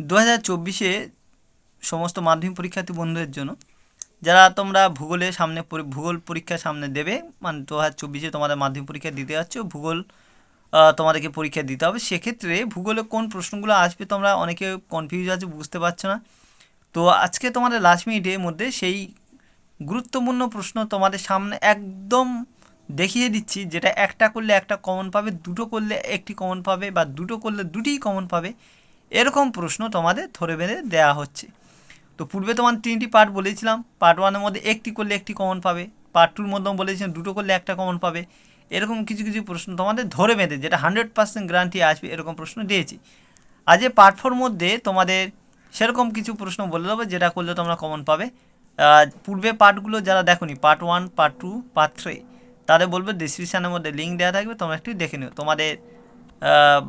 দু হাজার চব্বিশে সমস্ত মাধ্যমিক পরীক্ষার্থী বন্ধুদের জন্য, যারা তোমরা ভূগোলের সামনে ভূগোল পরীক্ষা সামনে দেবে মানে দু হাজার চব্বিশে তোমাদের মাধ্যমিক পরীক্ষা দিতে যাচ্ছ, ভূগোল তোমাদেরকে পরীক্ষা দিতে হবে, সেক্ষেত্রে ভূগোলে কোন প্রশ্নগুলো আসবে তোমরা অনেকে কনফিউজ আছে, বুঝতে পারছ না। তো আজকে তোমাদের লাস্ট মিনিটের মধ্যে সেই গুরুত্বপূর্ণ প্রশ্ন তোমাদের সামনে একদম দেখিয়ে দিচ্ছি, যেটা একটা করলে একটা কমন পাবে, দুটো করলে একটি কমন পাবে, বা দুটো করলে দুটিই কমন পাবে। এরকম প্রশ্ন তোমাদের ধরে বেঁধে দেওয়া হচ্ছে। তো পূর্বে তোমার তিনটি পার্ট বলেছিলাম। পার্ট ওয়ানের মধ্যে একটি করলে একটি কমন পাবে। পার্ট টুর মধ্যে বলেছিলাম দুটো করলে একটা কমন পাবে। এরকম কিছু কিছু প্রশ্ন তোমাদের ধরে বেঁধে, যেটা হান্ড্রেড পার্সেন্ট গ্যারান্টি আসবে, এরকম প্রশ্ন দিয়েছি। আজ এই পার্ট ফোর মধ্যে তোমাদের সেরকম কিছু প্রশ্ন বলে দেবো, যেটা করলে তোমরা কমন পাবে। পূর্বে পার্টগুলো যারা দেখোনি part one part two part three তাদের বলবে ডিসক্রিপশানের মধ্যে লিঙ্ক দেওয়া থাকবে, তোমরা একটু দেখে নিও। তোমাদের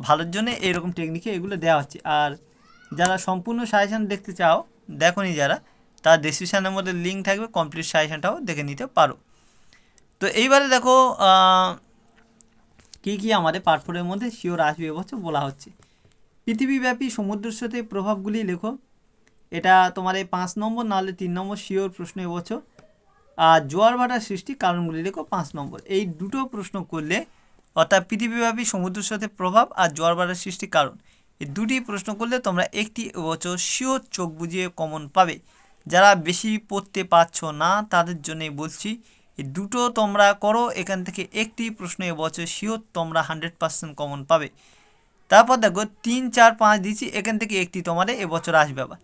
ভালোর জন্য এইরকম টেকনিকে এগুলো দেওয়া হচ্ছে। আর যারা সম্পূর্ণ সাজেশান দেখতে চাও, দেখোনি যারা, তার ডিসক্রিপশানের মধ্যে লিঙ্ক থাকবে কমপ্লিট সাজেশানটাও দেখে নিতে পারো। তো এইবারে দেখো কী কী আমাদের পার্ট ফোরের মধ্যে শিওর আসবে এবছর বলা হচ্ছে। পৃথিবীব্যাপী সমুদ্র স্রোতের প্রভাবগুলি লেখো। এটা তোমার এই পাঁচ নম্বর, নাহলে তিন নম্বর শিওর প্রশ্ন এবছর আর জোয়ার ভাটার সৃষ্টি কারণগুলি লেখো পাঁচ নম্বর। এই দুটো প্রশ্ন করলে অর্থাৎ পৃথিবীব্যাপী সমুদ্র স্রোতের প্রভাব আর জোয়ার ভাটার সৃষ্টি কারণ। এই দুটি প্রশ্ন করলে তোমরা একটি এবছর শিওর চোখ বুঝিয়ে কমন পাবে। যারা বেশি পড়তে পারছ না, তাদের জন্যই বলছি, এই দুটো তোমরা করো, এখান থেকে একটি প্রশ্ন এবছর শিওর তোমরা হান্ড্রেড পার্সেন্ট কমন পাবে। তারপর দেখো, তিন, চার, পাঁচ দিচ্ছি, এখান থেকে একটি তোমাদের এবছর আসবে আবার।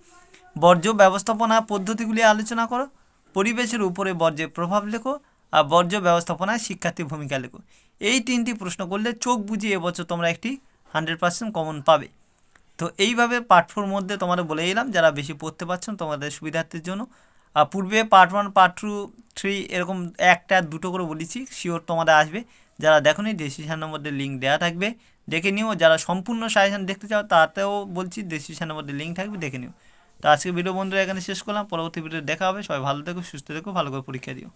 বর্জ্য ব্যবস্থাপনা পদ্ধতিগুলি আলোচনা করো, পরিবেশের উপরে বর্জ্যের প্রভাব লেখো বর্জ্য ব্যবস্থাপনায় শিক্ষার্থীর ভূমিকা লেখো। এই তিনটি প্রশ্ন করলে চোখ বুঝিয়ে এবছর তোমরা একটি হান্ড্রেড পার্সেন্ট কমন পাবে। তো এইভাবে পার্ট ফোর মধ্যে তোমাদের বলে এলাম, যারা বেশি পড়তে পারছেন তোমাদের সুবিধার্থের জন্য। আর পূর্বে part one part two three এরকম একটা, দুটো করে বলেছি শিওর তোমাদের আসবে। যারা দেখো দেখোনি ডেসিশনের মধ্যে লিঙ্ক দেওয়া থাকবে, দেখে নিও। যারা সম্পূর্ণ সাজেশন দেখতে চাও, তাতেও বলছি ডেসিশনের মধ্যে লিঙ্ক থাকবে, দেখে নিও। তো আজকে ভিডিও বন্ধুরা এখানে শেষ করলাম। পরবর্তী ভিডিও দেখা হবে। সবাই ভালো থেকো, সুস্থ থেকো, ভালো করে পরীক্ষা দিও।